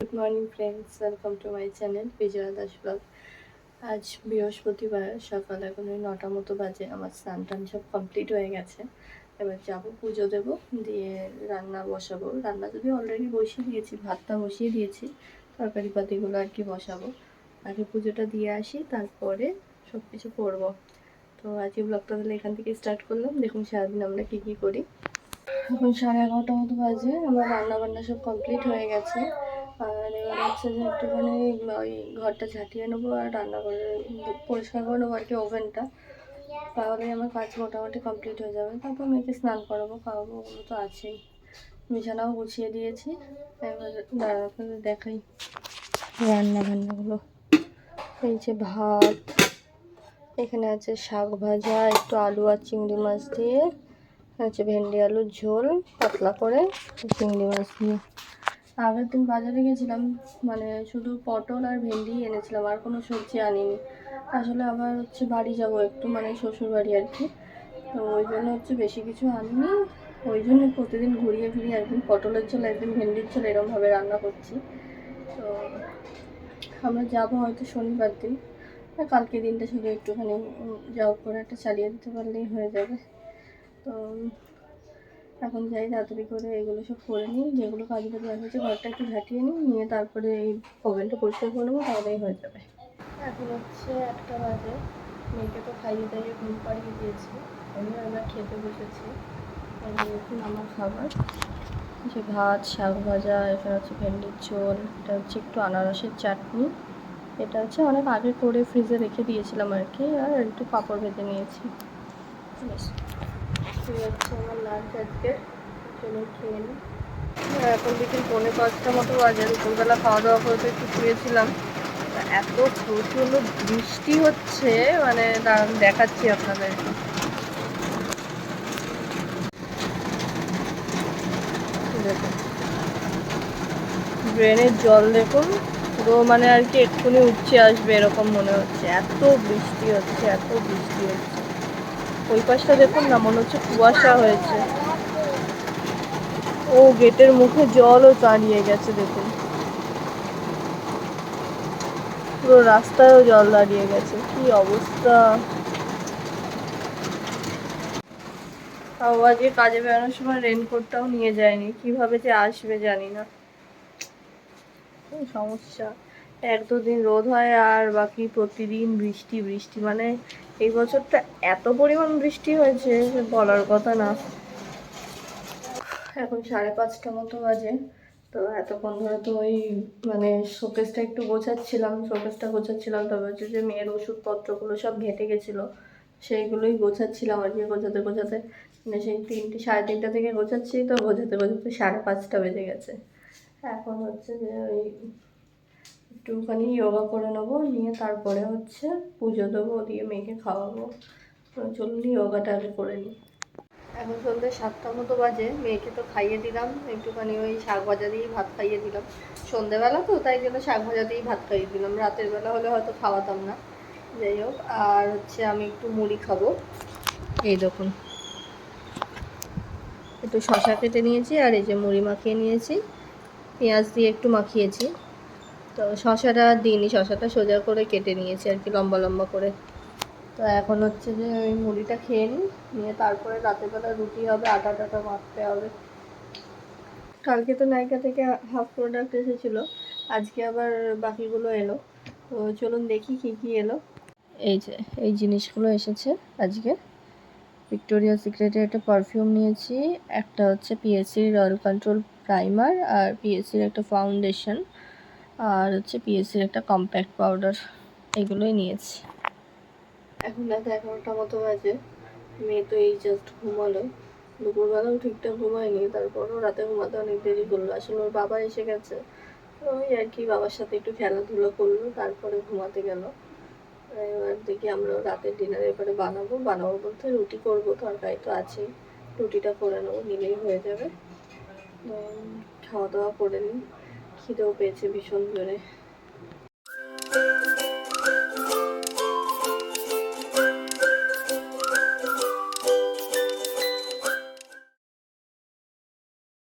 Good morning friends welcome to my channel Bijoya Das blog আজ বৃহস্পতিবার সকাল এখন ওই নটা মতো বাজে। আমার স্নান টান সব কমপ্লিট হয়ে গেছে। এবার যাব, পুজো দেবো, দিয়ে রান্না বসাবো। রান্না যদি অলরেডি বসিয়ে দিয়েছি, ভাতটা বসিয়ে দিয়েছি তরকারি পাতিগুলো আর কি বসাবো। আগে পুজোটা দিয়ে আসি, তারপরে সব কিছু করব। তো আজকে ব্লগটা তাহলে এখান থেকে স্টার্ট করলাম। দেখুন সারাদিন আমরা কী কী করি। এখন সাড়ে এগারোটা মতো বাজে। আমার রান্না বান্না সব কমপ্লিট হয়ে গেছে। আর এবার হচ্ছে যে একটুখানি ওই ঘরটা ঝাঁটিয়ে নেব আর রান্না করে পরিষ্কার করে নেব আর কি ওভেনটা। তাহলে আমার কাজ মোটামুটি কমপ্লিট হয়ে যাবে। তারপর মেয়েকে স্নান করাবো, খাওয়াবো, ওগুলো তো আছেই। বিছানাও গুছিয়ে দিয়েছি। এবার দাঁড়া আপনাদের দেখাই রান্না বান্নাগুলো এই যে ভাত, এখানে আছে শাক ভাজা, একটু আলু আর চিংড়ি মাছ দিয়ে হচ্ছে ভেন্ডি আলুর ঝোল, পাতলা করে চিংড়ি মাছ দিয়ে। আগের দিন বাজারে গেছিলাম মানে শুধু পটল আর ভেন্ডি এনেছিলাম, আর কোনো সবজি আনিনি। আসলে আবার হচ্ছে বাড়ি যাব একটু মানে শ্বশুর বাড়ি আর কি। তো ওই জন্য হচ্ছে বেশি কিছু আনিনি। ওই জন্য প্রতিদিন ঘুরিয়ে ফিরিয়ে একদিন পটলের ঝোল, একদিন ভেন্ডির ঝোল এরমভাবে রান্না করছি। তো আমরা যাব হয়তো শনিবার দিন। কালকে দিনটা শুধু একটুখানি জব করে একটা চালিয়ে দিতে পারলেই হয়ে যাবে। তো এখন যাই তাড়াতাড়ি করে এগুলো সব করে নিই যেগুলো কাজ বাজ হয়েছে ঘরটা একটু ঝাঁটিয়ে নিই নিয়ে তারপরে এই ওভেনটা পরিষ্কার করে নেব তাহলেই হয়ে যাবে। এখন হচ্ছে একটা বাজে মেয়েকে তো খাইয়ে দাইয়ে ঘুম পাড়িয়ে দিয়েছি। আমি আমরা খেতে বসেছি। এই দেখুন আমার খাবার। যে ভাত শাক ভাজা এটা হচ্ছে ভেন্ডির ঝোল এটা হচ্ছে একটু আনারসের চাটনি। এটা হচ্ছে অনেক আগে করে ফ্রিজে রেখে দিয়েছিলাম আর কি আর একটু পাঁপড় ভেজে নিয়েছি। এখন বিকেল পৌনে পাঁচটা মতো বাজে দুপুরবেলা খাওয়া দাওয়া করে তো একটু শুয়েছিলাম। এত প্রচণ্ড বৃষ্টি হচ্ছে মানে দেখাচ্ছি আপনাদের। ড্রেনের জল দেখুন, পুরো মানে আর কি এক্ষুনি উঠছে, আসবে এরকম মনে হচ্ছে। এত বৃষ্টি হচ্ছে, এত বৃষ্টি হচ্ছে। ওই পাশটা দেখুন না, মনে হচ্ছে কুয়াশা হয়েছে। ও, গেটের মুখে জলও দাঁড়িয়ে গেছে, দেখুন। পুরো রাস্তায়ও জল দাঁড়িয়ে গেছে, কি অবস্থা। তাও আজকে কাজে বেরোনোর সময় রেনকোটটাও নিয়ে যায়নি, কীভাবে যে আসবে জানি না। সমস্যা। এক দুদিন রোদ হয় আর বাকি প্রতিদিন বৃষ্টি বৃষ্টি মানে এই বছরটা এত পরিমাণ বৃষ্টি হয়েছে বলার কথা না। এখন সাড়ে পাঁচটা মতো বাজে। তো এতক্ষণ ধরে তো ওই মানে শোকেসটা একটু গোছাচ্ছিলাম, শোকেসটা গোছাচ্ছিলাম তবে হচ্ছে যে মেয়ের ওষুধপত্রগুলো সব ঘেটে গেছিল। সেইগুলোই গোছাচ্ছিলাম আর কি গোছাতে গোছাতে। মানে সেই তিনটে, সাড়ে তিনটা থেকে গোছাচ্ছি তো গোছাতে গোছাতে সাড়ে পাঁচটা বেজে গেছে। এখন হচ্ছে যে ওই একটুখানি যোগা করে নেব, নিয়ে তারপরে হচ্ছে পুজো দেবো, দিয়ে মেয়েকে খাওয়াবো। চলুন যোগাটা আগে করে নিই। এখন সন্ধ্যে সাতটা মতো বাজে, মেয়েকে তো খাইয়ে দিলাম, একটুখানি ওই শাক ভাজা দিয়েই ভাত খাইয়ে দিলাম। সন্ধেবেলা তো, তাই জন্য শাক ভাজা দিয়েই ভাত খাইয়ে দিলাম। রাতের বেলা হলে হয়তো খাওয়াতাম না। যাই হোক, আর হচ্ছে আমি একটু মুড়ি খাব। এই দেখুন। একটু শশা কেটে নিয়েছি, আর এই যে মুড়ি মাখিয়ে নিয়েছি। পেঁয়াজ দিয়ে একটু মাখিয়েছি। তো শশাটা দিইনি, শশাটা সোজা করে কেটে নিয়েছি আর কি, লম্বা লম্বা করে। তো এখন হচ্ছে যে ওই মুড়িটা খেয়ে নিই, নিয়ে তারপরে রাতেরবেলা রুটি হবে আটা টাটা মাখতে হবে। কালকে তো নাইকা থেকে হাফ প্রোডাক্ট এসেছিল, আজকে আবার বাকিগুলো এলো। তো চলুন দেখি কী কী এলো। এই যে, এই জিনিসগুলো এসেছে আজকে। ভিক্টোরিয়া সিক্রেটের একটা পারফিউম নিয়েছি, একটা হচ্ছে পিএসসির রয়্যাল কন্ট্রোল প্রাইমার আর পিএসসির একটা ফাউন্ডেশন আর হচ্ছে পিএসসির একটা কম্প্যাক্ট পাউডার এগুলোই নিয়েছি। এখন রাত এগারোটা মতো বাজে। মেয়ে তো এই জাস্ট ঘুমালো। দুপুরবেলাও ঠিকঠাক ঘুমায়নি, তারপরও রাতে ঘুমাতে অনেক দেরি করল। আসলে ওর বাবা এসে গেছে। ওই আর কি, বাবার সাথে একটু খেলাধুলো করল, তারপরে ঘুমাতে গেল। এবার দেখি আমরা রাতের ডিনার এবারে বানাবো। বানাবো বলতে রুটি করব, তরকারি তো আছেই। রুটিটা করে নেব, নিলেই হয়ে যাবে। খাওয়া দাওয়া করে নিই। খিদেও পেয়েছে ভীষণ জোরে।